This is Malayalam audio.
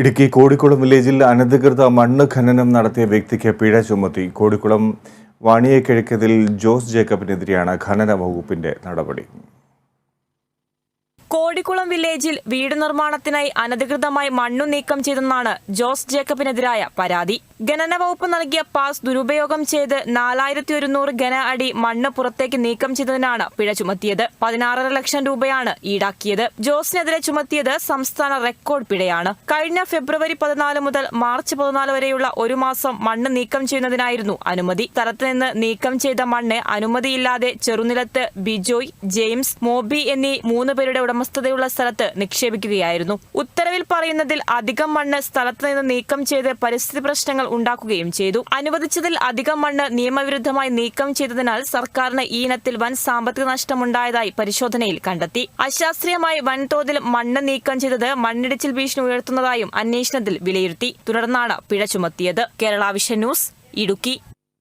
ഇടുക്കി കോടിക്കുളം വില്ലേജിൽ അനധികൃത മണ്ണ് ഖനനം നടത്തിയ വ്യക്തിക്ക് പിഴ ചുമത്തി. കോടിക്കുളം വാണിയക്കിഴക്കതിൽ ജോസ് ജേക്കബിനെതിരെയാണ് ഖനന വകുപ്പിന്റെ നടപടി. കോടിക്കുളം വില്ലേജിൽ വീട് നിർമ്മാണത്തിനായി അനധികൃതമായി മണ്ണു നീക്കം ചെയ്തെന്നാണ് ജോസ് ജേക്കബിനെതിരായ പരാതി. ഖനന വകുപ്പ് നൽകിയ പാസ് ദുരുപയോഗം ചെയ്ത് നാലായിരത്തി ഒരുന്നൂറ് ഘന അടി മണ്ണ് പുറത്തേക്ക് നീക്കം ചെയ്തതിനാണ് പിഴ ചുമത്തിയത്. പതിനാറര ലക്ഷം രൂപയാണ് ഈടാക്കിയത്. ജോസിനെതിരെ ചുമത്തിയത് സംസ്ഥാന റെക്കോർഡ് പിഴയാണ്. കഴിഞ്ഞ ഫെബ്രുവരി പതിനാല് മുതൽ മാർച്ച് പതിനാല് വരെയുള്ള ഒരു മാസം മണ്ണ് നീക്കം ചെയ്യുന്നതിനായിരുന്നു അനുമതി. സ്ഥലത്ത് നിന്ന് നീക്കം ചെയ്ത മണ്ണ് അനുമതിയില്ലാതെ ചെറുനിലത്ത് ബിജോയ് ജെയിംസ് മോബി എന്നീ മൂന്ന് പേരുടെ ഉടമസ്ഥതയുള്ള സ്ഥലത്ത് നിക്ഷേപിക്കുകയായിരുന്നു. ഉത്തരവിൽ പറയുന്നതിൽ അധികം മണ്ണ് സ്ഥലത്ത് നിന്ന് നീക്കം ചെയ്ത് പരിസ്ഥിതി പ്രശ്നങ്ങൾ ഉണ്ടാക്കുകയും ചെയ്തു. അനുവദിച്ചതിൽ അധികം മണ്ണ് നിയമവിരുദ്ധമായി നീക്കം ചെയ്തതിനാൽ സർക്കാരിന് ഈ ഇനത്തിൽ വൻ സാമ്പത്തിക നഷ്ടമുണ്ടായതായി പരിശോധനയിൽ കണ്ടെത്തി. അശാസ്ത്രീയമായി വൻതോതിൽ മണ്ണ് നീക്കം ചെയ്തത് മണ്ണിടിച്ചിൽ ഭീഷണി ഉയർത്തുന്നതായും അന്വേഷണത്തിൽ വിലയിരുത്തി. തുടർന്നാണ് പിഴ ചുമത്തിയത്. Kerala vision news Idukki.